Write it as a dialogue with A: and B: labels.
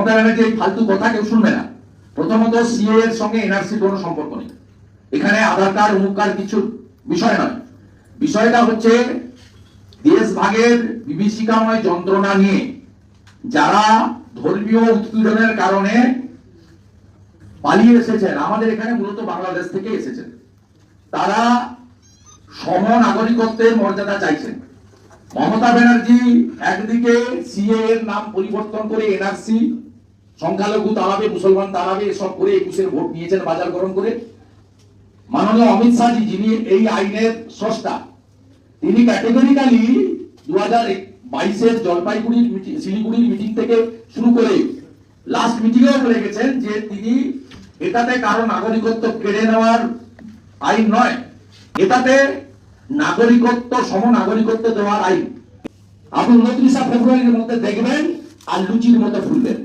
A: মমতা ফালতু কথা কেউ শুনবে না। প্রথমত সিএ এর সঙ্গে এনআরসি কোনো সম্পর্ক নেই। এখানে আধার কার্ড, অমুক কার্ড কিছু বিষয় নয়। বিষয়টা হচ্ছে দেশ ভাগের বিভীষিকাময় যন্ত্রণা নিয়ে। যারা ধর্মীয় উৎপীড়নের কারণে পালিয়ে এসেছেন, আমাদের এখানে মূলত বাংলাদেশ থেকে এসেছেন। তারা সম নাগরিকত্বের মর্যাদা চাইছেন। মমতা ব্যানার্জি একদিকে সিএ এর নাম পরিবর্তন করে এনআরসি সংখ্যালঘু তাড়াবে মুসলমান তাড়াবে এসব করে একুশের ভোট নিয়েছেন বাজার গরম করে। মাননীয় অমিত শাহজি যিনি এই আইনের স্রষ্টা, তিনি ক্যাটেগরিক্যালি দু হাজার বাইশের জলপাইগুড়ির শিলিগুড়ির মিটিং থেকে শুরু করে লাস্ট মিটিংয়েও বলে গেছেন যে তিনি এটাতে কারও নাগরিকত্ব কেড়ে নেওয়ার আইন নয়, এটাতে নাগরিকত্ব, সম নাগরিকত্ব দেওয়ার আইন। আপনি উনত্রিশা ফেব্রুয়ারির মধ্যে দেখবেন আর লুচির মতো ফুলবেন।